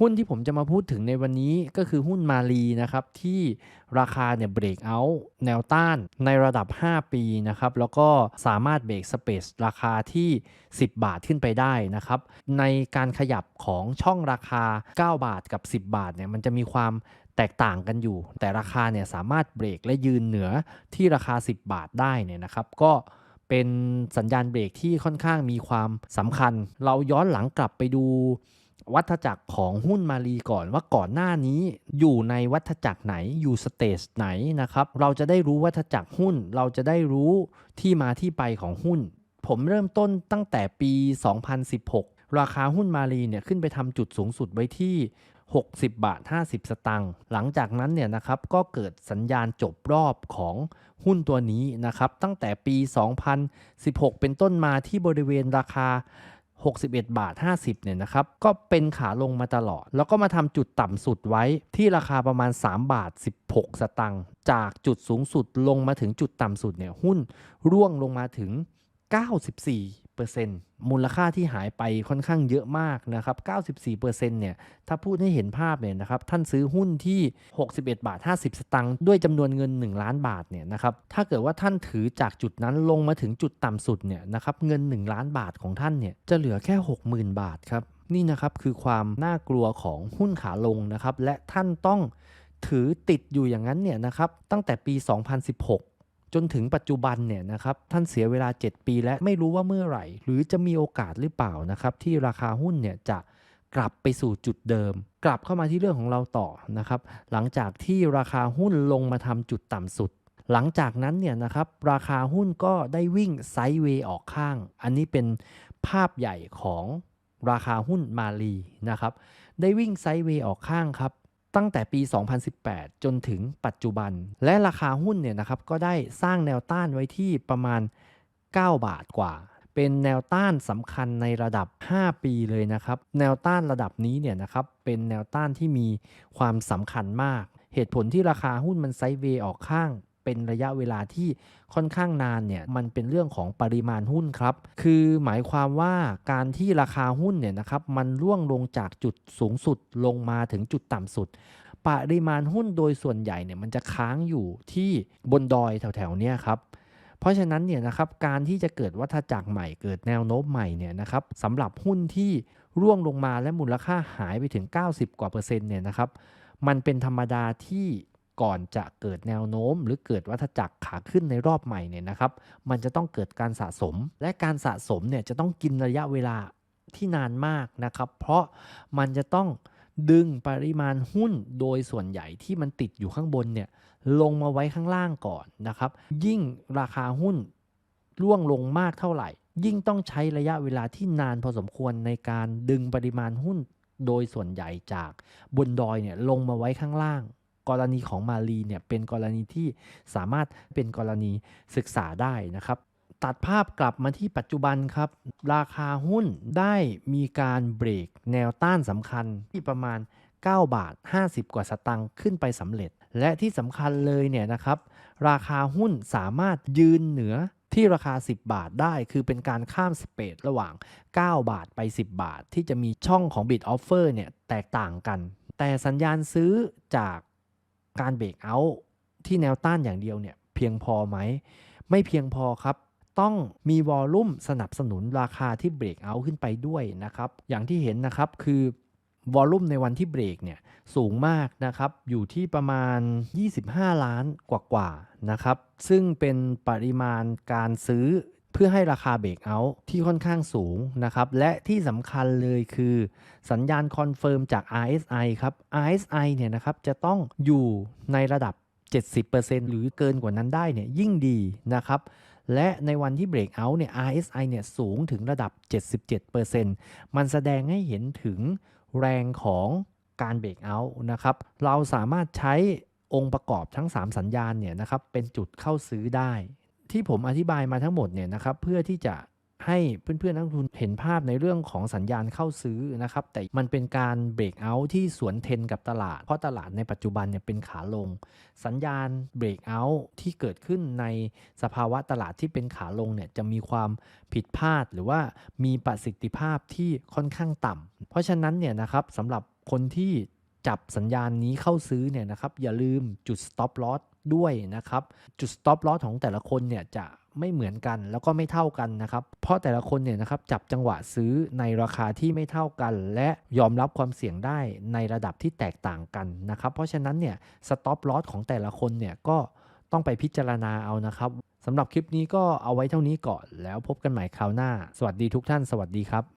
หุ้นที่ผมจะมาพูดถึงในวันนี้ก็คือหุ้นมาลีนะครับที่ราคาเนี่ยเบรกเอาท์แนวต้านในระดับ 5 ปีนะครับแล้วก็สามารถเบรกสเปซราคาที่ 10 บาทขึ้นไปได้นะครับในการขยับของช่องราคา 9 บาทกับ 10 บาทเนี่ยมันจะมีความแตกต่างกันอยู่ แต่ราคาเนี่ยสามารถเบรกและยืนเหนือที่ราคา 10 บาทได้เนี่ยนะครับก็เป็นสัญญาณเบรกที่ค่อนข้างมีความสำคัญ เราย้อนหลังกลับไปดู วัฏจักรของหุ้นมารีก่อนว่าก่อนหน้านี้อยู่ในวัฏจักรไหนอยู่สเตจไหนนะครับเราจะได้รู้วัฏจักรหุ้น เราจะได้รู้ที่มาที่ไปของหุ้น ผมเริ่มต้นตั้งแต่ปี 2016 ราคาหุ้นมารีเนี่ยขึ้นไปทำจุดสูงสุดไว้ที่ 60 บาท 50 สตางค์หลังจากนั้นเนี่ยนะครับก็เกิดสัญญาณจบรอบของหุ้นตัวนี้นะครับตั้งแต่ปี 2016 เป็นต้นมาที่บริเวณราคา 61 บาท 50 เนี่ยนะครับ ก็เป็นขาลงมาตลอด แล้วก็มาทำจุดต่ำสุดไว้ที่ราคาประมาณ 3 บาท 16 สตังค์ จากจุดสูงสุดลงมาถึงจุดต่ำสุดเนี่ยหุ้นร่วงลงมาถึง 94%มูลค่าที่หายไปค่อนข้างเยอะมากนะครับ94%เนี่ยถ้าพูดให้เห็นภาพเนี่ยนะครับท่านซื้อหุ้นที่ 61 บาท 50 สตังค์ด้วยจำนวนเงิน 1 ล้านบาทเนี่ยนะครับถ้าเกิดว่าท่านถือจากจุดนั้นลงมาถึงจุดต่ำสุดเนี่ยนะครับเงิน 1 ล้านบาทของท่านเนี่ยจะเหลือแค่ 60,000 บาทครับนี่นะครับคือความน่ากลัวของหุ้นขาลงนะครับและท่านต้องถือติดอยู่อย่างนั้นเนี่ยนะครับตั้งแต่ปี 2016 จนถึงปัจจุบันเนี่ยนะครับท่านเสียเวลา 7 ปีและไม่รู้ว่าเมื่อไหร่ หรือจะมีโอกาสหรือเปล่านะครับที่ราคาหุ้นเนี่ยจะกลับไปสู่จุดเดิม กลับเข้ามาที่เรื่องของเราต่อนะครับหลังจากที่ราคาหุ้นลงมาทำจุดต่ำสุด หลังจากนั้นเนี่ยนะครับราคาหุ้นก็ได้วิ่งไซด์เวย์ออกข้าง อันนี้เป็นภาพใหญ่ของราคาหุ้นมาลีนะครับได้วิ่งไซด์เวย์ออกข้างครับ ตั้งแต่ปี 2018 จนถึงปัจจุบัน และราคาหุ้นเนี่ยนะครับก็ได้สร้างแนวต้านไว้ที่ประมาณ 9 บาทกว่า เป็นแนวต้านสำคัญในระดับ 5 ปีเลยนะครับ แนวต้านระดับนี้เนี่ยนะครับเป็นแนวต้านที่มีความสำคัญมาก เหตุผลที่ราคาหุ้นมันไซด์เวย์ออกข้าง เป็นระยะเวลาที่ค่อนข้างนานเนี่ยมันเป็นเรื่องของปริมาณหุ้นครับ คือหมายความว่าการที่ราคาหุ้นเนี่ยนะครับมันร่วงลงจากจุดสูงสุดลงมาถึงจุดต่ำสุดปริมาณหุ้นโดยส่วนใหญ่เนี่ยมันจะค้างอยู่ที่บนดอยแถวๆเนี้ยครับเพราะฉะนั้นเนี่ยนะครับการที่จะเกิดวัฏจักรใหม่เกิดแนวโน้มใหม่เนี่ยนะครับสำหรับหุ้นที่ร่วงลงมาและมูลค่าหายไปถึง 90 กว่าเปอร์เซ็นต์เนี่ยนะครับมันเป็นธรรมดาที่ ก่อนจะเกิดแนวโน้ม หรือเกิดวัฏจักรขาขึ้นในรอบใหม่เนี่ยนะครับ มันจะต้องเกิดการสะสม และการสะสมเนี่ยจะต้องกินระยะเวลาที่นานมากนะครับ เพราะมันจะต้องดึงปริมาณหุ้นโดยส่วนใหญ่ที่มันติดอยู่ข้างบนเนี่ยลงมาไว้ข้างล่างก่อนนะครับ ยิ่งราคาหุ้นร่วงลงมากเท่าไหร่ ยิ่งต้องใช้ระยะเวลาที่นานพอสมควรในการดึงปริมาณหุ้นโดยส่วนใหญ่จากบนดอยเนี่ยลงมาไว้ข้างล่าง กรณีของมาลีเนี่ยเป็นกรณีที่สามารถเป็นกรณีศึกษาได้นะครับ ตัดภาพกลับมาที่ปัจจุบันครับ ราคาหุ้นได้มีการเบรกแนวต้านสำคัญที่ประมาณ 9 บาท 50 กว่าสตังค์ขึ้นไปสำเร็จ และที่สำคัญเลยเนี่ยนะครับ ราคาหุ้นสามารถยืนเหนือที่ราคา 10 บาทได้คือเป็นการข้ามสเปดระหว่าง 9 บาทไป 10 บาท ที่จะมีช่องของ Bid Offer เนี่ยแตกต่างกัน แต่สัญญาณซื้อจาก การเบรกเอาท์ที่แนวต้านอย่างเดียวเนี่ยเพียงพอไหม ไม่เพียงพอครับ ต้องมีวอลลุ่มสนับสนุนราคาที่เบรกเอาท์ขึ้นไปด้วยนะครับ อย่างที่เห็นนะครับคือวอลลุ่มในวันที่เบรกเนี่ยสูงมากนะครับ อยู่ที่ประมาณ 25 ล้านกว่าๆนะครับ ซึ่งเป็นปริมาณการซื้อ เพื่อให้ราคาเบรกเอาท์ที่ค่อนข้างสูงนะครับ และที่สำคัญเลยคือสัญญาณคอนเฟิร์มจาก RSI ครับ RSI เนี่ยนะครับจะต้องอยู่ในระดับ 70%หรือเกินกว่านั้นได้เนี่ยยิ่งดีนะครับ และในวันที่เบรกเอาท์เนี่ย RSI เนี่ยสูงถึงระดับ 77%มันแสดงให้เห็นถึงแรงของการเบรกเอาท์นะครับ เราสามารถใช้องค์ประกอบทั้ง 3 สัญญาณเนี่ยนะครับเป็นจุดเข้าซื้อได้ ที่ผมอธิบายมาทั้งหมดเนี่ยนะครับเพื่อที่จะให้เพื่อนๆนักลงทุนเห็นภาพในเรื่องของสัญญาณเข้าซื้อนะครับ แต่มันเป็นการเบรกเอาท์ที่สวนเทนกับตลาด เพราะตลาดในปัจจุบันเนี่ยเป็นขาลง สัญญาณเบรกเอาท์ที่เกิดขึ้นในสภาวะตลาดที่เป็นขาลงเนี่ยจะมีความผิดพลาด หรือว่ามีประสิทธิภาพที่ค่อนข้างต่ำเพราะฉะนั้นเนี่ยนะครับสำหรับคนที่จับสัญญาณนี้เข้าซื้อเนี่ยนะครับอย่าลืมจุด stop loss ด้วยนะครับ จุด stop loss ของแต่ละคนเนี่ยจะไม่เหมือนกันแล้วก็ไม่เท่ากันนะครับ เพราะแต่ละคนเนี่ยนะครับจับจังหวะซื้อในราคาที่ไม่เท่ากัน และยอมรับความเสี่ยงได้ในระดับที่แตกต่างกันนะครับ เพราะฉะนั้นเนี่ย stop loss ของแต่ละคนเนี่ยก็ต้องไปพิจารณาเอานะครับสำหรับคลิปนี้ก็เอาไว้เท่านี้ก่อนแล้วพบกันใหม่คราวหน้า สวัสดีทุกท่าน สวัสดีครับ